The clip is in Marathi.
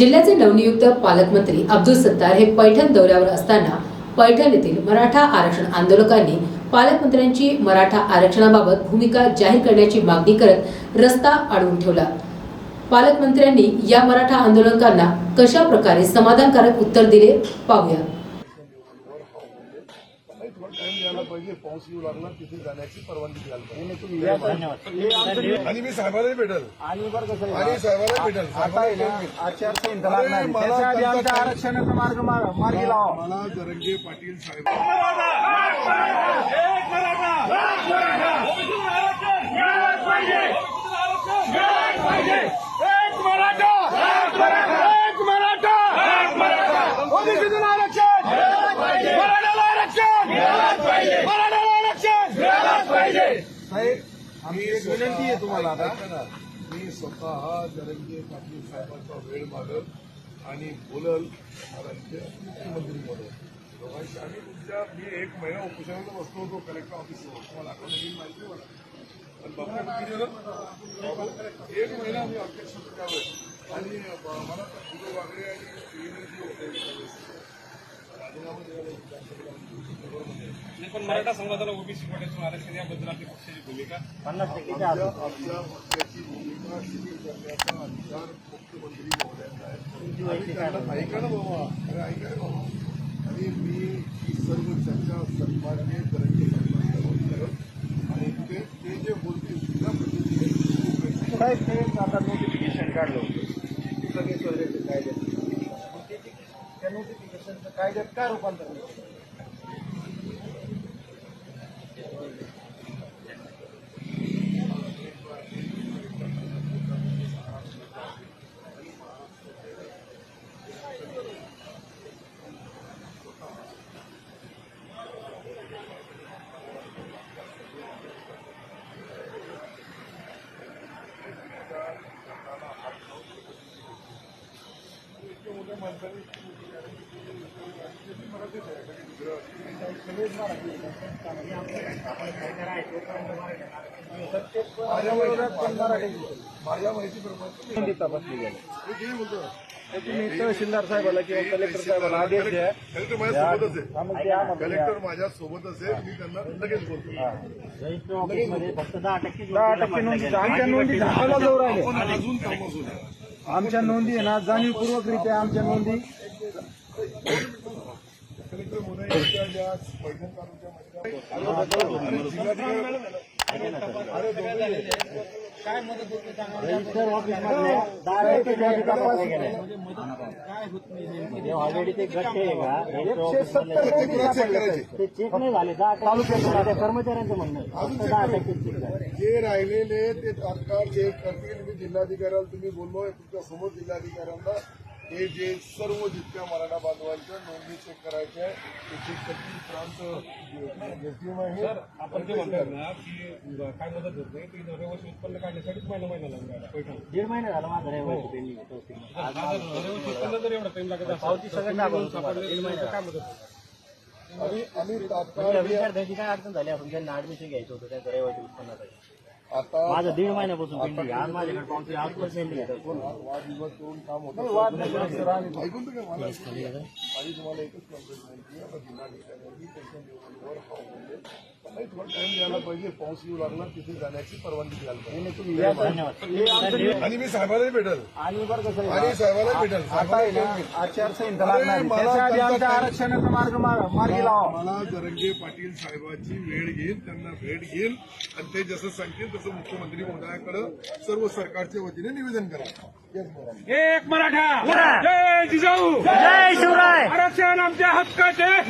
जिल्ह्याचे नवनियुक्त पालकमंत्री अब्दुल सत्तार हे पैठण दौऱ्यावर असताना पैठण येथील मराठा आरक्षण आंदोलकांनी पालकमंत्र्यांची मराठा आरक्षणाबाबत भूमिका जाहीर करण्याची मागणी करत रस्ता अडवून ठेवला. पालकमंत्र्यांनी या मराठा आंदोलकांना कशा प्रकारे समाधानकारक उत्तर दिले पाहूया नाही थोडा टाइम पाहिजे पाऊस येऊ लागला तिथे जाण्याची परवानगी द्यायला आणि मी साहेबांनाही भेटल. आणि बरं कसं आणि साहेबांना भेटल. आहे आचारसंहिता आहे. आरक्षणाचा मार्ग मार- मार्गी लावा. मला जरंगे पाटील साहेब एक मराठा! एक मराठा! ओबीसीतून आरक्षण मराठाला आरक्षण मराठाला आरक्षण साहेब आमची एक विनंती आहे तुम्हाला आता. मी स्वतः जरंगे पाटील साहेबांचा वेळ मागत आणि बोलल मुख्यमंत्री बोलल दोघांशी आणि तुमच्या मी एक महिना उपोषणाला बसलो होतो कलेक्टर ऑफिसवर तुम्हाला आठवण येईल माहिती मला. पण बाबा? एक महिना मी अध्यक्ष होतो त्यावेळेस आणि मला आणि होते. पण मराठा समाजाला ओबीसी कोट्यातून आरक्षण याबद्दल आपली पक्षाची भूमिका? आपल्या पक्षाची भूमिका शिथिल करण्याचा अधिकार मुख्यमंत्री महोदयांना आहे आणि त्यांना ऐका ना बाबा. अरे ऐका ना बाबा. आणि मी ही सर्व चर्चा सन्मान्य करत आणि ते ते जे बोलतील त्या पद्धतीने साहेब ते आता नोटिफिकेशन काढलं होतं. सगळे सोयरे कायद्यात मग ते जे- त्या नोटिफिकेशनचं कायद्यात काय रूपांतर होतं? मराठी माझ्या माहितीप्रमाणे नोंदी तपासली गेली तुम्ही तहसीलदार साहेबाला किंवा कलेक्टर साहेबाला आदेश द्या कलेक्टर माझ्या सोबतच आहे हा. कलेक्टर माझ्या सोबतच आहे मी त्यांना लगेच बोलतो. फक्त दहा टक्के दहा टक्के नोंदी नोंदी जाऊ राहिले आपण अजून कामं आमच्या नोंदी आहे ना जाणीवपूर्वकरित्या आमच्या नोंदी. अरे जिल्हाधिकारी टक्के नोंदी तपासल्या गेल्या. म्हणजे ऑलरेडी ते गट आहे का? रजिस्टर ऑफिसमधले सत्तर नोंदी चेक सापडल्या करायचे. ते चेक नाही झाले. दहा टक्के कर्मचाऱ्यांचं म्हणणं. फक्त दहा टक्के चेक झाले. जे राहिलेले ते तात्काळ चेक करतील. मी जिल्हाधिकाऱ्याला तुम्ही बोललोय तुमच्यासमोर जिल्हाधिकाऱ्यांना. हे जे सर्व जितक्या मराठा बांधवांच्या नोंदी चेक करायच्या आहे ते चेक करतील प्रांत एसडीएम आहे आपण ते म्हणतात ना की काय मदत होत नाही की रहिवासी उत्पन्न काढण्यासाठीच महिना महिना पैठण. दीड महिना झाला माझं सिग्नल. रहिवासी उत्पन्न जर एवढा टाइम लागत पावती सगळं सापडले तर काय मदत होते आणि आम्ही म्हणजे तात्काळ विद्यार्थ्यांची काय अडचण झाली आपण ज्यांना ऍडमिशन घ्यायचं होतं त्यांचं रहिवासी उत्पन्नासाठी. माझं दीड महिन्यापासून पेंडिंग आज माझ्याकडे पावती आज पण पेंडिंग आहे. वादविवाद करून काम होतं? ऐकून तर घ्या मला आणि तुम्हाला एकच कंप्लेंट माहिती आता जिल्हाधिकाऱ्यांनी त्याच्या निवडणुकीवर बोलले नाही थोडा टाइम द्यायला पाहिजे. पाऊस येऊ लागला तिथे जाण्याची परवानगी द्यायला पाहिजे. आणि मी साहेबांनाही भेटल. आणि बरं कसं आणि साहेबांना भेटल. आचारसंहिता आरक्षणाचा मार्ग मार- मार्गी लावा. मला जरंगे पाटील साहेबांची वेळ घेईल. त्यांना भेट घेईल. आणि ते जसं सांगतील तसं मुख्यमंत्री महोदयाकडे सर्व सरकारच्या वतीने निवेदन करा. एक मराठा. जय जिजाऊ. जय शिवराय. आरक्षण आमच्या हक्काचे.